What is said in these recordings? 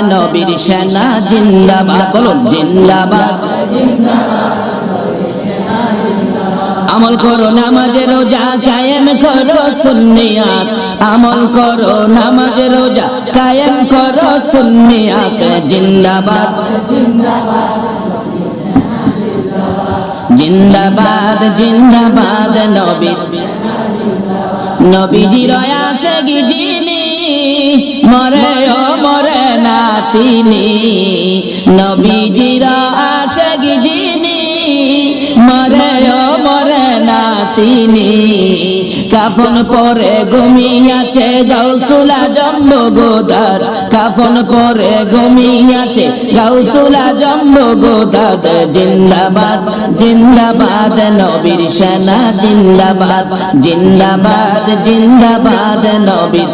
নবীর সেনা জিন্দাবাদ, বলুন জিন্দাবাদ। আমল করো নামাজে, রোজা কায়েম করো সুন্নিয়াত। আমল করো নামাজে, রোজা কায়েম করো সুন্নিয়াত। জিন্দাবাদ। জিন্দাবাদ জিন্দাবাদ নবী নবীজির আসে গিজিনি। মরে ও মরে না তিনি। নবীজির আসে গিজিনি। মরে ও মরে না তিনি। কাফন পরে ঘুমিয়াছে গৌসুলা জম্ব গোদার কাফন পরে ঘুমিয়াছে গৌসুলা জম্ব গোদার জিন্দাবাদ জিন্দাবাদ, নবীর সেনা, জিন্দাবাদ। জিন্দাবাদ জিন্দাবাদ, নবীর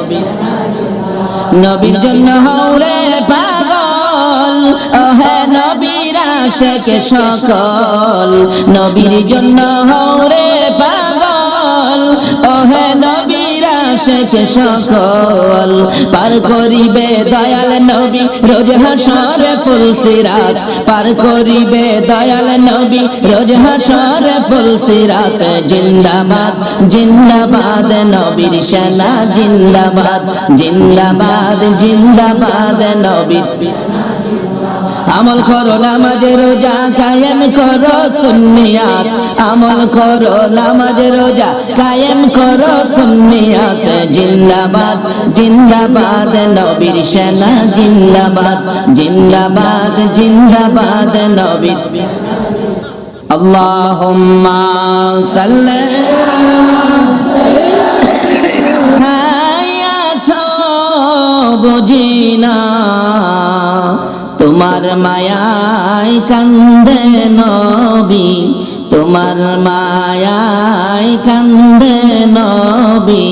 নবীর জন্য হলে পাগল। ওহে নবীর আশেকে সকল। নবীর জন্য হরে পাগল। ওহে নবীর আশেকে সকল? পার করিবে দয়াল নবী, রোজ হাসরে ফুল সিরাত। পার করিবে দয়াল নবী, রোজ হাসরে ফুল সিরাত। জিন্দাবাদ জিন্দাবাদ নবীর সেনা, জিন্দাবাদ জিন্দাবাদ জিন্দাবাদ নবীর। আমল করো নামাজে রোজা, কায়েম করো সুন্নিয়াত। আমল করো নামাজে রোজা, কায়েম করো সুন্নিয়াত। জিন্দাবাদ জিন্দাবাদ, নবীর সেনা জিন্দাবাদ। জিন্দাবাদ জিন্দাবাদ, নবীর। সাল্লি। আছো বুঝি না তোমার মায়াই কান্দে নবি, তোমার মায়াই কান্দে নবি,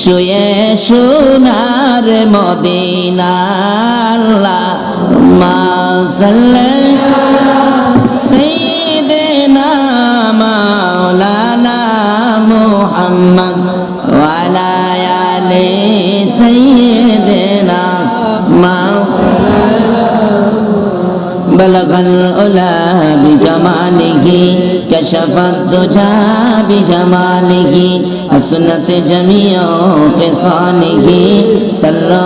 শুয়ে সোনার মদিনা মাসাল্লাহ সাইয়েদেনা মাওলানা মুহাম্মদ ওয়ালা بلغ العلا بجماله كشف الدجى بجماله حسنت جميع خصاله صلى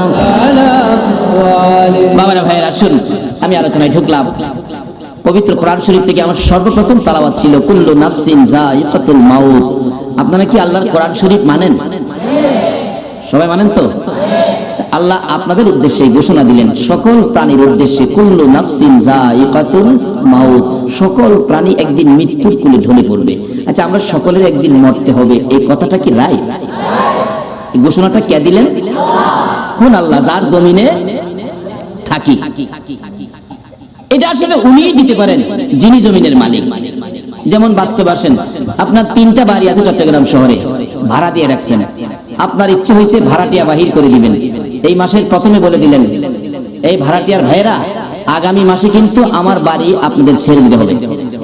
বাবারা ভাইয়েরা আসুন আমি আলোচনায় ঢুকলাম পবিত্র কোরআন শরীফ থেকে আমার সর্বপ্রথম তালাবাত ছিল কুল্লু নাফসিন জায়কাতুল মাউত আপনারা কি আল্লাহর কোরআন শরীফ মানেন সবাই মানেন তো আল্লাহ আপনাদের উদ্দেশ্যে ঘোষণা দিলেন, সকল প্রাণীর উদ্দেশ্যে কুল্লু নাফসিন জায়কাতুল মাউত, সকল প্রাণী একদিন মৃত্যুর কুলে ঢলে পড়বে। আচ্ছা আমরা সকলের একদিন মরতে হবে, এই কথাটা কি রাইট এই ঘোষণাটা কে দিলেন? কোন আল্লাহ, যার জমিনে থাকি। এটা আসলে উনিই দিতে পারেন, যিনি জমিনের মালিক। যেমন বাস্তব আসেন, আপনার তিনটা বাড়ি আছে চট্টগ্রাম শহরে, ভাড়া দিয়ে রাখছেন। আপনার ইচ্ছে হয়েছে ভাড়াটিয়া বাহির করে দিবেন। এই মাসের প্রথমে বলে দিলেন, এই ভাড়াটিয়ার ভাইয়েরা, আগামী মাসে কিন্তু আমার বাড়ি আপনাদের ছেড়ে দিতে হবে।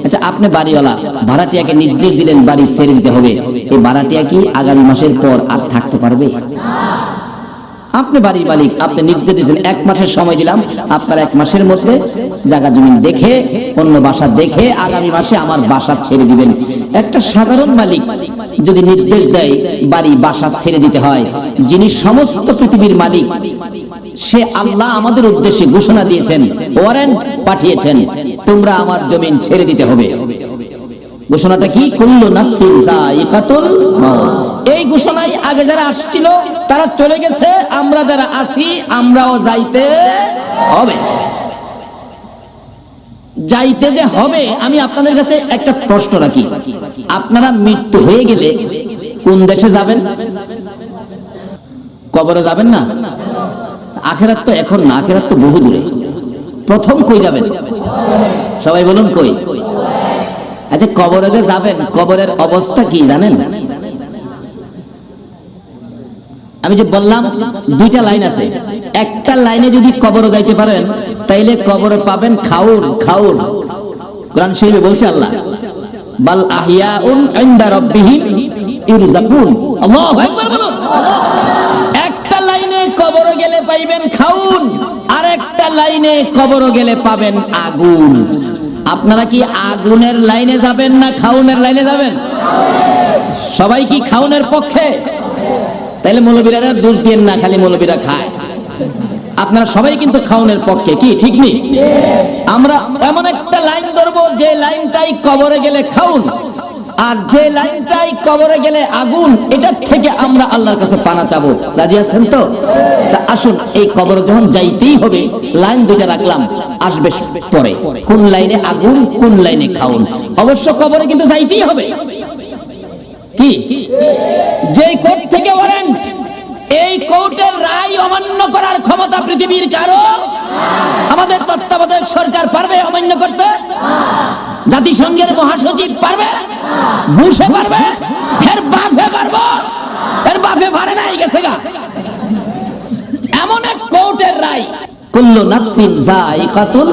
আচ্ছা আপনি বাড়িওয়ালা, ভাড়াটিয়াকে নির্দেশ দিলেন বাড়ি ছেড়ে দিতে হবে। এই ভাড়াটিয়া কি আগামী মাসের পর আর থাকতে পারবে? আপনি বাড়ির মালিক, আপনি নির্দেশ দিয়েছেন, এক মাসের সময় দিলাম, আপনার এক মাসের মধ্যে জায়গা জমিন দেখে, অন্য বাসা দেখে আগামী মাসে আমার বাসা ছেড়ে দিবেন। একটা সাধারণ মালিক যদি নির্দেশ দেয়, বাড়ি, বাসা ছেড়ে দিতে হয়, যিনি সমস্ত পৃথিবীর মালিক, সে আল্লাহ আমাদের উদ্দেশ্যে ঘোষণা দিয়েছেন ওয়ারেন্ট পাঠিয়েছেন, তোমরা আমার জমিন ছেড়ে দিতে হবে। ঘোষণাটা কি? কুল্লু নাফসিন যায়িকাতুল মাউত। এই ঘোষণায় আগে যারা আসছিল তারা চলে গেছে, আমরা যারা আসি আমরাও যাইতে হবে। যাইতে যে হবে, আমি আপনাদের কাছে একটা প্রশ্ন রাখি। আপনারা মৃত্যু হয়ে গেলে কোন দেশে যাবেন? কবরে যাবেন না? আখেরাত তো এখন না, আখেরাত তো বহু দূরে। প্রথম কই যাবেন? সবাই বলুন কই? আচ্ছা কবরে যে যাবেন, কবরের অবস্থা কি জানেন? আমি যে বললাম, দুইটা লাইন আছে। একটা লাইনে যদি কবরে যাইতে পারেন, তাইলে কবরে পাবেন খাউন খাউন। কোরআন শরীফে বলছে আল্লাহ, বাল আহিয়াউন ইনদা রাব্বিহিম ইরজাকুন। আল্লাহু আকবার বলুন একটা লাইনে কবরে গেলে পাইবেন খাউন আর একটা লাইনে কবর গেলে পাবেন আগুন। আপনারা কি আগুনের লাইনে যাবেন না খাউনের লাইনে যাবেন? সবাই কি খাউনের পক্ষে? তাইলে মৌলবীরা দোষ দিয়ে না, খালি মৌলবীরা খায়। আপনারা সবাই কিন্তু খাউনের পক্ষে, কি, ঠিক নেই আমরা এমন একটা লাইন ধরবো, যে লাইনটাই কবরে গেলে খাউন, আর যে লাইনটাই কবরে গেলে আগুন, এটার থেকে আমরা আল্লাহর কাছে পানা চাবো। রাজি আছেন তো? তা আসুন, এই কবর যখন যাইতেই হবে, লাইন দুইটা রাখলাম, আসবে পরে। কোন লাইনে আগুন, কোন লাইনে খাউন? অবশ্য কবরে কিন্তু যাইতেই হবে। কি? যে কোর্ট থেকে ওয়ারেন্ট এই কোর্টের রায় অমান্য করার ক্ষমতা পৃথিবীর কারও? আমাদের তত্ত্বাবধায়ক সরকার পারবে অমান্য করতে? জাতিসংঘের মহাসচিব পারবে? বুঝে পারবে? এর বাফে পারব? এর বাফে পারে নাই গেছে গা। এমন এক কোর্টের রায়, কুল্লু নাফসিন যায়িকাতুল।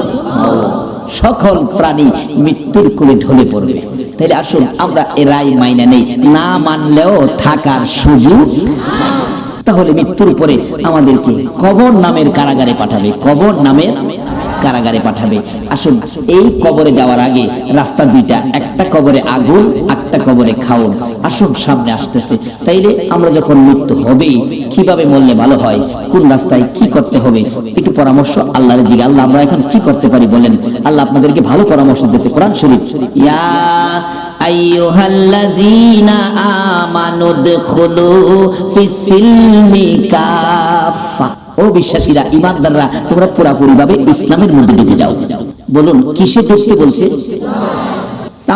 সকল প্রাণী মৃত্যুর কোলে ঢলে পড়বে। তাহলে আসুন, আমরা এ রায় মাইনা নেই। না মানলেও থাকার সুযোগ। তাহলে মৃত্যুর পরে আমাদেরকে কবর নামের কারাগারে পাঠাবে। কবর নামের কারাগারে পাঠাবে। আসুন, এই কবরে যাওয়ার আগে রাস্তা দুইটা, একটা কবরে আগুন একটা কবরে খাওন আসুন, সামনে আসতেছে। তাইলে আমরা যখন মৃত্যু হবে, কীভাবে মরলে ভালো হয়? কোন রাস্তায় কি করতে হবে? একটু পরামর্শ আল্লাহর জিগে আল্লাহ, আমরা এখন কি করতে পারি বলেন? আল্লাহ আপনাদেরকে ভালো পরামর্শ দিয়েছে কোরআন শরীফ। ইয়া আইয়ুহাল্লাযীনা আমানু দুখুলু ফিস-সিলমি কাফা ও বিশ্বাসীরা, ইমানদাররা, তোমরা পুরাপুরি ভাবে ইসলামের মধ্যে ঢুকে যাও। বলুন, কিসে ঢুকতে বলছে?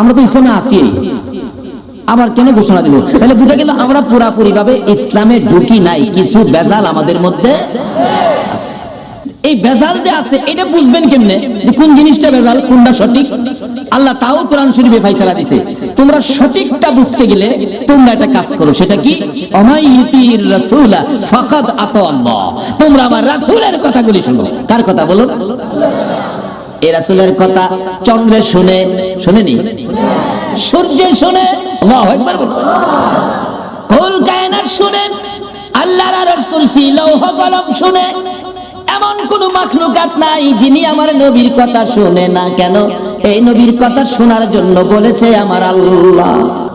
আমরা তো ইসলামে আছি। আবার কেন ঘোষণা দিল? তাহলে বুঝা গেল আমরা পুরাপুরি ভাবে ইসলামে ঢুকি নাই, কিছু বেজাল আমাদের মধ্যে। এই বেজাল যে আছে, এটা বুঝবেন কেমনে? যে কোন জিনিসটা বেজাল কোনটা সঠিক? আল্লাহ তাও কোরআন শরীফে ফাইসালা দিছে। তোমরা সঠিকটা বুঝতে গেলে তোমরা একটা কাজ করো, সেটা কি? অমাইতির রাসূলা ফাকাদ আতা আল্লাহ। তোমরা আমার রাসূলের কথাগুলি শোনো। কার কথা বলো এই রাসূলের কথা চন্দ্রে শুনে, শুনেনি? সূর্যে শুনে? আল্লাহু আকবার বলো। কুল কায়নাত শুনে, আল্লাহর আরশ কুরসি, লৌহ কলম শুনে এমন কোন মাখলুকাত নাই যিনি আমার নবীর কথা শুনে না কেন? এই নবীর কথা শোনার জন্য বলেছে আমার আল্লাহ।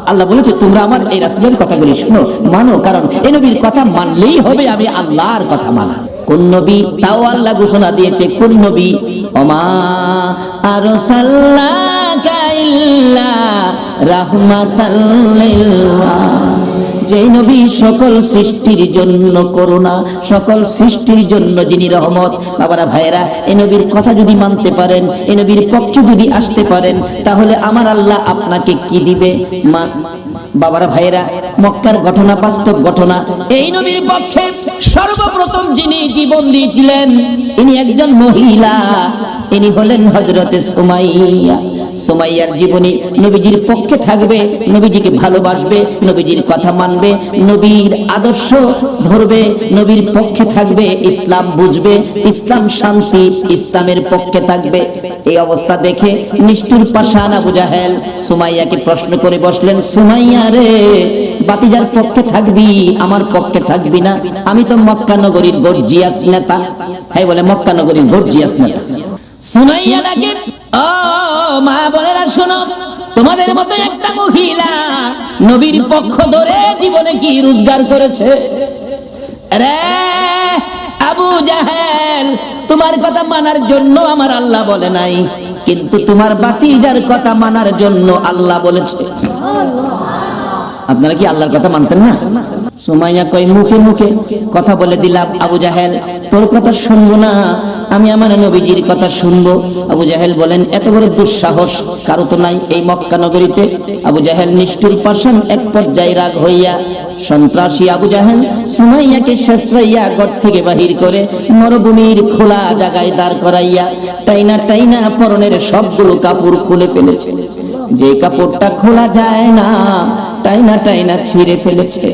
আল্লাহ বলেছে, তোমরা আমার এই রাসূলের কথাগুলি শোনো, মানো, কারণ এই নবীর কথা মানলেই হবে, আমি আল্লাহর কথা মানা। কোন নবী তাও আল্লাহ ঘোষণা দিয়েছে, কোন নবী? অমা আরসাল্লাকা ইল্লা রাহমাতাল লিল যেই নবী সকল সৃষ্টির জন্য করুণা, সকল সৃষ্টির জন্য যিনি রহমত। বাবারা, ভাইয়েরা এই নবীর কথা যদি মানতে পারেন এই নবীর পক্ষে যদি আসতে পারেন, তাহলে আমার আল্লাহ আপনাকে কি দিবে? মা, বাবারা, ভাইয়েরা, মক্কার ঘটনা বাস্তব ঘটনা। এই নবীর পক্ষে সর্বপ্রথম যিনি জীবন দিয়েছিলেন, ইনি একজন মহিলা। ইনি হলেন হজরতে সুমাইয়া। সুমাইয়ার জীবনী নবীজির পক্ষে থাকবে, নবীজিকে ভালোবাসবে, নবীজির কথা মানবে, নবীর আদর্শ ধরবে, নবীর পক্ষে থাকবে, ইসলাম বুঝবে, ইসলাম শান্তি ইসলামের পক্ষে থাকবে। এই অবস্থা দেখে নিষ্ঠুর পাশান আবু জাহেল সুমাইয়াকে প্রশ্ন করে বসলেন, সুমাইয়া রে, বাতিজার পক্ষে থাকবি, আমার পক্ষে থাকবি না? আমি তো মক্কা নগরীর গর্জিয়াস নেতা। হ্যাঁ বলে মক্কা নগরীর গর্জিয়াস নেতা। সুমাইয়া ডাকে ও মা বোনেরা, শোনো, তোমাদের মতো একটা মহিলা নবীর পক্ষ ধরে জীবনে কি রোজগার করেছে? রে, আবু জাহেল, তোমার কথা মানার জন্য আমার আল্লাহ বলে নাই, কিন্তু তোমার বাতিজার কথা মানার জন্য আল্লাহ বলেছে। আপনারা কি আল্লাহর কথা মানতেন না? সুমাইয়া কই মুখে মুখে কথা বলে দিলাম, আবু জাহেল। তোর কথা শুনব না। আমি আমার নবীজির কথা শুনব। আবু জাহেল বলেন, এত বড় দুঃসাহস, কারও তো নাই এই মক্কা নগরীতে। আবু জাহেল নিষ্ঠুর পাশান এক পর্যায়ে রাগ হইয়া, সন্ত্রাসী আবু জাহেল সুমাইয়াকে শেষরাইয়া ঘর থেকে বাহির করে মরুভূমির খোলা জায়গায় দাঁড় করাইয়া টাইনা টাইনা পরনের সবগুলো কাপড় খুলে ফেলেছে। যে কাপড়টা খোলা যায় না টাইনা টাইনা ছিঁড়ে ফেলেছে।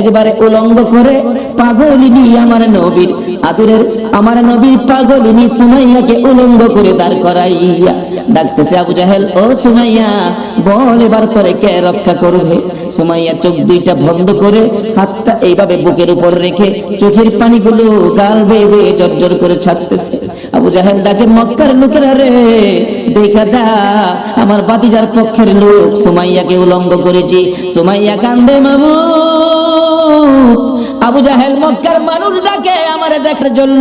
একবারে উলঙ্গ করে পাগলিনী আমার নবীর আদরের আমার নবীর পাগলিনী সুমাইয়াকে উলঙ্গ করে দাঁড় করাইয়া ডাকতেছে আবু জাহেল, ও সুমাইয়া বল এবার তোরে কে রক্ষা করবে? সুমাইয়া চোখ দুইটা বন্ধ করে হাতটা এইভাবে বুকের উপর রেখে চোখের পানিগুলো গাল বেয়ে বেয়ে জর্জর করে ছাড়তেছে। আবু জাহেল ডাকে, মক্কার লোকেরা রে, দেখা যা, আমার বাতিজার পক্ষের লোক। সুমাইয়াকে উলঙ্গ করেছি সুমাইয়া কান্দে মাবু আবু জাহেল মক্কার মানুষ ডাকে, আমারে দেখার জন্য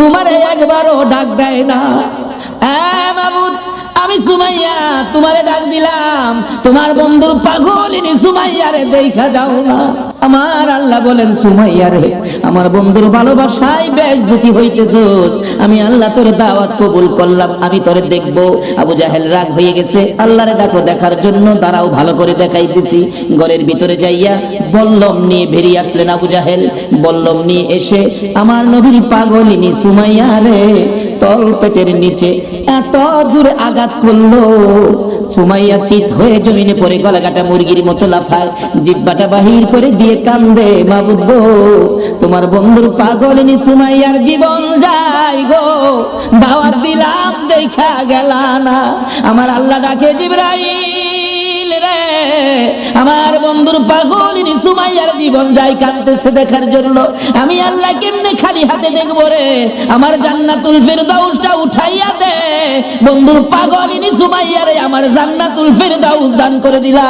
তোমারে একবারও ডাক দেয় না। আমি সুমাইয়া, তোমারে ডাক দিলাম। তোমার বন্ধুর পাগলিনী সুমাইয়ারে দেখা যাও না। আমার আল্লাহ বলেন, সুমাইয়া রে, আমার বন্ধুর ভালোবাসায় বেজ্জতি হইতেছস। আমি আল্লাহ তোর দাওয়াত কবুল করলাম, আমি তোরে দেখব। আবু জাহেল রাগ হয়ে গেছে, আল্লাহরে ডাকো, দেখার জন্য দাঁড়াও, ভালো করে দেখাইতেছি। ঘরের ভিতরে যাইয়া বল্লম নিয়ে বেরিয়ে আসলেন আবু জাহেল। বল্লম নিয়ে এসে, আমার নবীর পাগলিনী সুমাইয়া রে তল পেটের নিচে এত জোরে আঘাত করল। সুমাইয়া চিত হয়ে জমিনে পরে গলা কাটা মুরগির মতো লাফায়, জিব্বাটা বাহির করে দিয়ে কান্দে, মাবুদ গো, তোমার বন্ধুর পাগল নি সুমাইয়ার জীবন যাই গো, দাওয়াত দিলাম, দেখা গেল না, আমার আল্লাহ ডাকে জিব্রাইল। আমার বন্ধুর পাগলিনী সুমাইয়ার জীবন যাই কাঁদতেছে দেখার জন্য। আমি আল্লাহ কেমনে খালি হাতে দেখব রে? আমার জান্নাতুল ফেরদাউসটা উঠাইয়া দে। বন্ধুর পাগলিনী সুমাইয়ারে আমার জান্নাতুল ফেরদাউস দান করে দিলা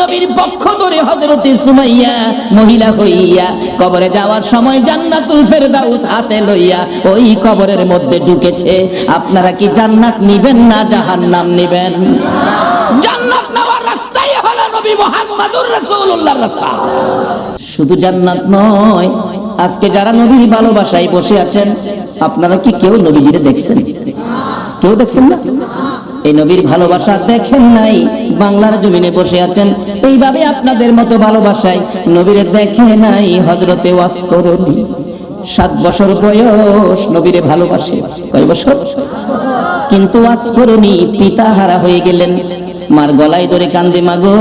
নবীর পক্ষ ধরে হজরতে সুমাইয়া মহিলা হইয়া কবরে যাওয়ার সময় জান্নাতুল ফেরদাউস হাতে লইয়া ওই কবরের মধ্যে ঢুকেছে। আপনারা কি জান্নাত নিবেন না জাহান্নাম নিবেন? জান্নাত নেওয়ার রাস্তাই হলো নবী মুহাম্মদুর রাসূলুল্লাহর রাস্তা। শুধু জান্নাত নয়, আজকে যারা নবীর ভালোবাসায় বসে আছেন, আপনারা কি কেউ নবীজিরে দেখছেন? কেউ দেখছেন না? এই নবীর ভালোবাসা দেখেন নাই, বাংলার জমিনে বসে আছেন। এইভাবে আপনাদের মতো ভালোবাসায় নবীরে দেখে নাই হজরতে ওয়াস করুন। সাত বছর বয়স নবীরে ভালোবাসে। কয় বছর? কিন্তু ওয়াজ করুনি, পিতা হারা হয়ে গেলেন। মার গলায় ধরে কান্দে, মাগো,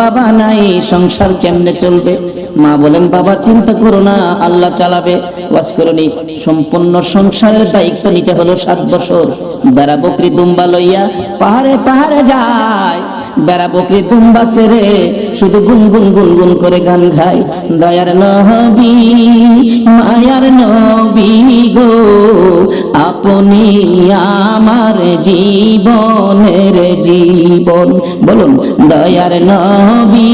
বাবা নাই, সংসার কেমনে চলবে? মা বলেন, বাবা, চিন্তা করো না, আল্লাহ চালাবে। ওয়াজ করুনি সম্পূর্ণ সংসারের দায়িত্ব নিতে হলো সাত বছর। বেড়া বকরি দুম্বা লইয়া পাহাড়ে পাহাড়ে যায়। বেড়া বকরি দুম্বা সেরে শুধু গুনগুন গুনগুন করে গান গায়। দয়ার নবী, মায়ার নবী গো, আপনি আমার জীবনের জীবন। বলুন, দয়ার নবী,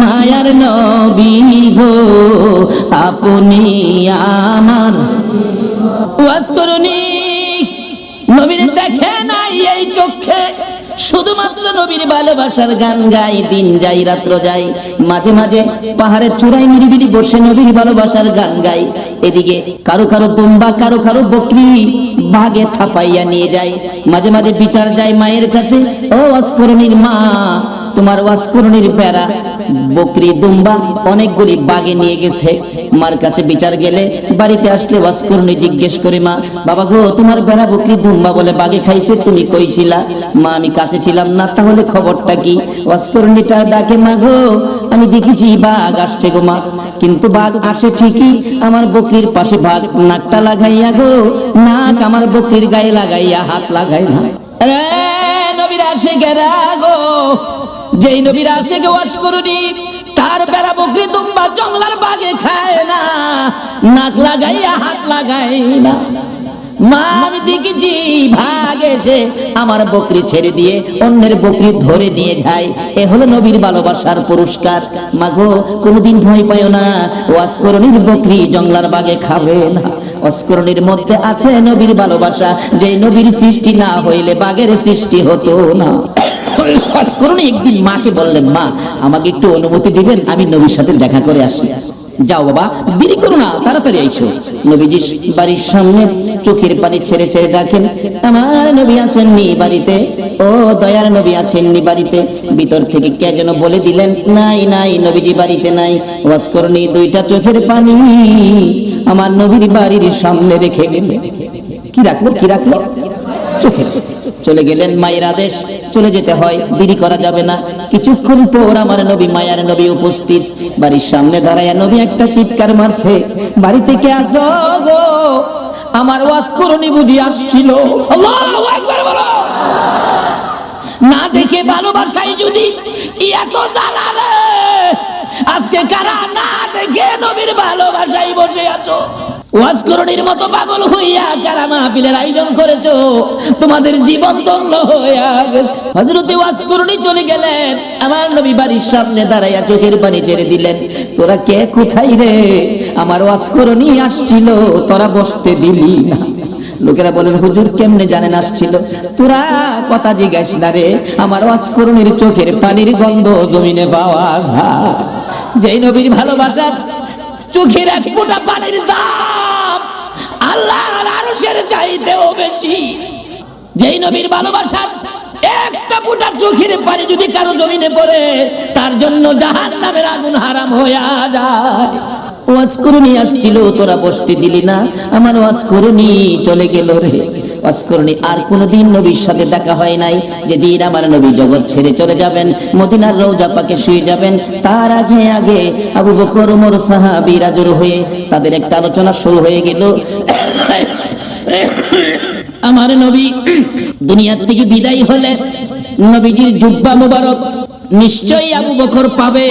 মায়ার নবী গো, আপনি আমার ওয়াজ করুনি নবীর দেখে নাই এই চোখে। শুধুমাত্র নবীর ভালোবাসার গান গাই, দিন যাই, রাত্র যাই। মাঝে মাঝে পাহাড়ের চূড়ায় নিরিবিলি বসে নবীর ভালোবাসার গান গাই। এদিকে কারও কারও দুম্বা, কারও কারও বকরি বাগে থাপাইয়া নিয়ে যায় মাঝে মাঝে বিচার যায় মায়ের কাছে, ও অস্করণীর মা তোমার ওয়াসকরণীর বেড়া বকরি, দুম্বা, অনেকগুলি বাগে নিয়ে গেছে। মার কাছে বিচার গেলে বাড়িতে আসলে ওয়াসকরণী জিজ্ঞেস করে, মা, বাবা গো, তোমার বেড়া, বকরি, দুম্বা বলে বাগে খাইছে, তুমি কইছিলা মা, আমি কাছে ছিলাম না, তাহলে খবরটা কি? ওয়াসকরণীটা ডাকে, মা গো, আমি দেখেছি বাঘ আসছে গো, মা। কিন্তু বাঘ আসে ঠিকই, আমার বকরির পাশে বাঘ নাকটা লাগাইয়া গো, নাক আমার বকরির গায়ে লাগাইয়া হাত লাগাই না। রে নবীর গো যেই নবীর গে ওয়াশ করুনি, তার বেড়া বকরি দুম্বা জঙ্গলার বাগে খায় না, নাক লাগাইয়া হাত লাগাই না। মা, আমি দেখেছি ভাগ এসে আমার বকরি ছেড়ে দিয়ে অন্যের বকরি ধরে নিয়ে যায়। এ হলো নবীর ভালোবাসার পুরস্কার। মাগো, কোনোদিন ভয় পাইও না ওয়াসকরণীর বকরি জঙ্গলার বাগে খাবে না। অস্করণীর মধ্যে আছে নবীর ভালোবাসা যে নবীর সৃষ্টি না হইলে বাঘের সৃষ্টি হতো না। অস্করণী একদিন মাকে বললেন, মা, আমাকে একটু অনুমতি দিবেন, আমি নবীর সাথে দেখা করে আসি। যাও বাবা, দেরি করো না, তাড়াতাড়ি আইসো। নবীজি বাড়ির সামনে চোখের পানি ছেড়ে ছেড়ে ডাকেন, আমার নবী আছেননি বাড়িতে? ও দয়ার নবী আছেননি বাড়িতে। ভিতর থেকে কে যেন বলে দিলেন, নাই নাই, নবীজি বাড়িতে নাই। ওয়াজ করনি দুইটা চোখের পানি আমার নবীর বাড়ির সামনে রেখে গেলে কি রাখল কি রাখল? চোখের চলে গেলেন মায়ের আদেশ, চলে যেতে হয়, দেরি করা যাবে না। কিছুক্ষণ পর আমার নবী, মায়ার নবী উপস্থিত। বাড়ির সামনে দাঁড়ায় নবী একটা চিৎকার মারছে। বাড়ি থেকে আসো আমার ওয়াজ করণী বুঝি আসছিল। না দেখে ভালোবাসাই যদি এত জ্বালা আজকে কারা না দেখে নবীর ভালোবাসাই বসে আছো? ওয়াজ করণীর মতো পাগল হইয়া আয়োজন তোমাদের জীবন গেছে। ওয়াজ করণী চলে গেলেন। আমার সামনে দাঁড়াইয়া চোখের পানি দিলেন। তোরা কে? কোথায় রে? আমার আসছিল, তোরা বসতে দিলি না। লোকেরা বলেন, হুজুর কেমনে জানেন আসছিল? তোরা কথা জিজ্ঞাস না রে, আমার ওয়াজ করুণের চোখের পানির গন্ধ জমিনে পাওয়া যায়। যেই নবীর ভালোবাসার চোখের এক ফোঁটা পানির দাম আল্লাহ আরশের চাইতেও বেশি। যেই নবীর ভালোবাসার একটা ফোঁটা চোখের পানি যদি কারও জমিনে পড়ে, তার জন্য জাহান নামের আগুন হারাম হয়ে যায়। ওয়াজ করুনি আসছিল, তোরা বসতে দিলি না। আমার ওয়াজ করুনি চলে গেল রে। আর নবীর সাথে দেখা হয় নাই। আমার নবী জগৎ ছেড়ে চলে যাবেন, মদিনার রৌজা পাকে শুয়ে যাবেন, তার আগে আগে আবু বকর হয়ে তাদের একটা আলোচনা শুরু হয়ে গেল। আমার নবী দুনিয়া থেকে বিদায় হলে নবীজির জুব্বা মুবারক নিশ্চয়ই আবু বকর পাবে।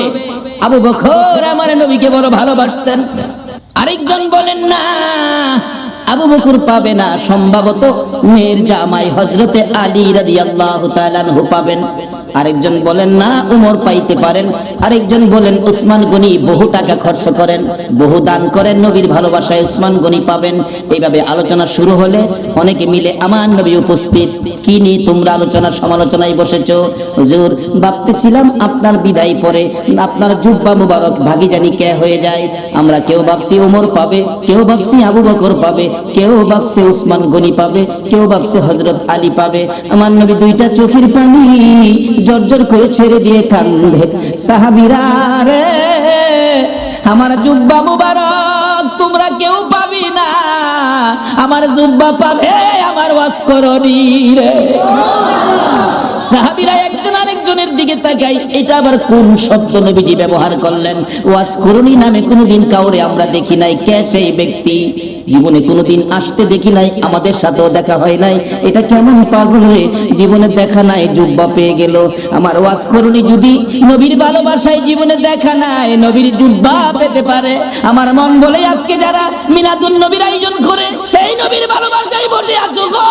আবু বখর আমার নবীকে বড় ভালোবাসতেন। আরেকজন বলেন না আবু বকর পাবে না, সম্ভবত মেয়ের জামাই হজরতে আলী রাদিয়াল্লাহু তাআলা আনহু পাবেন। আরেকজন বলেন, না, উমর পাইতে পারেন। আরেকজন বলেন, উসমান গনি বহু টাকা খরচ করেন, বহু দান করেন, নবীর ভালোবাসায় উসমান গনি পাবেন। এইভাবে আলোচনা শুরু হলে অনেকে মিলে, আমার নবী উপস্থিত, কি নিয়ে তোমরা আলোচনা সমালোচনায় বসেছো? হুজুর, ভাবতেছিলাম আপনার বিদায় পরে আপনার জুব্বা মুবারক ভাগি জানি কে হয়ে যায়? আমরা কেউ ভাবছি ওমর পাবে, কেউ ভাবছি আবু বকর পাবে। কেউ ভাবছে উসমান গনি পাবে, কেউ ভাবছে হজরত আলী পাবে। আমার নবী দুইটা চোখের পানি জর্জর করে ছেড়ে দিয়ে কান্দে সাহাবিরা রে আমার জুব্বা মুবারক, তোমরা কেউ পাবি না। আমার জুব্বা পাবে, আমার ওয়াজ করনি রে। সাহাবিরা একজন আরেকজনের দিকে তাকাই এটা আবার কোন শব্দ নবীজি ব্যবহার করলেন? ওয়াজ করুনি নামে কোনোদিন কাউরে আমরা দেখি নাই, কে সেই ব্যক্তি? জীবনে কোনোদিন আসতে দেখি নাই আমাদের সাথেও দেখা হয় নাই। এটা কেমন পাগল রে? জীবনে দেখা নাই জুব্বা পেয়ে গেল। আমার ওয়াজ করুনি যদি নবীর ভালোবাসায় জীবনে দেখা নাই নবীর জুব্বা পেতে পারে। আমার মন বলে আজকে যারা মিলাদুন নবীর আয়োজন করে এই নবীর ভালোবাসায় বসে আছো গো।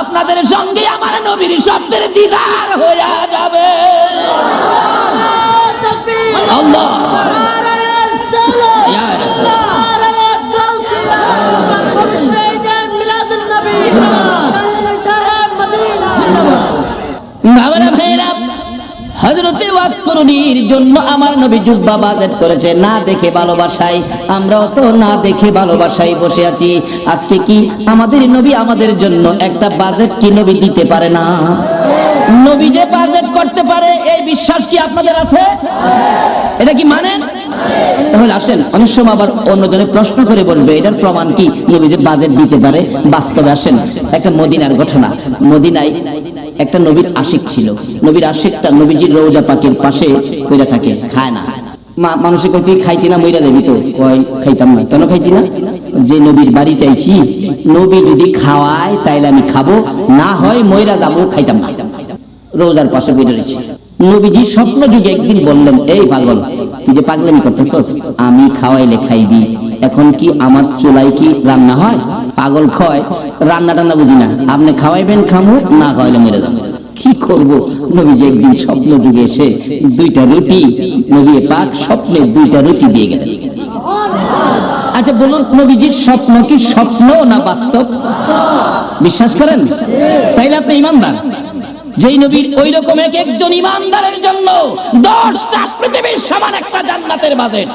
আপনাদের সঙ্গে আমার নবীর শব্দের দিদার হয়ে যাবে। আল্লাহ। করুনির জন্য আমার নবী জুব্বা বাজেট করেছে। না দেখে ভালোবাসাই আমরাও তো না দেখে ভালোবাসাই বসে আছি। আজকে কি আমাদের নবী আমাদের জন্য একটা বাজেট কি নবী দিতে পারে না? নবী যে বাজেট করতে পারে, এই বিশ্বাস কি আপনাদের আছে? এটা কি মানেন তাহলে আসেন, অনেক সময় আবার অন্যজনে প্রশ্ন করে বলবে, এটার প্রমাণ কি? নবী যে বাজেট দিতে পারে, বাস্তবে আসেন, একটা মদিনার ঘটনা। মদিনায় একটা নবীর আশিক ছিল। নবীর আশিকটা নবীজির রৌজা পাকের পাশে কইরা থাকে, খায় না। মানুষে কই তুই খাইতি না, মইরা যাবি তো? কয়, খাইতাম না। কেন খাইতি না? যে নবীর বাড়িতে আইছি, নবী যদি খাওয়ায় তাইলে আমি খাব, না হয় মইরা যাব, খাইতাম না। রোজার পাশে বেড়ে রয়েছে নবীজি স্বপ্ন যুগে একদিন বললেন, এই পাগল, তুই যে পাগলামি করতেছস, আমি খাওয়াইলে খাইবি, এখন কি আমার চুলাই কি রান্না হয়? পাগল খয়, রান্না টান্না বুঝি না। আপনি খাওয়াইবেন, খামু, না খাওয়াইলে মরে যাব। কি করব? নবীজি একদিন স্বপ্ন যুগে এসে দুইটা রুটি, নবী পাক স্বপ্নে দুইটা রুটি দিয়ে গেলেন। আচ্ছা বলুন, নবীজির স্বপ্ন কি স্বপ্ন না বাস্তব? বিশ্বাস করেন? তাইলে আপনি ইমানদার। যেই নবীর ওই রকম এক একজন ইমানদারের জন্য দশটা পৃথিবীর সমান একটা জান্নাতের বাজেট।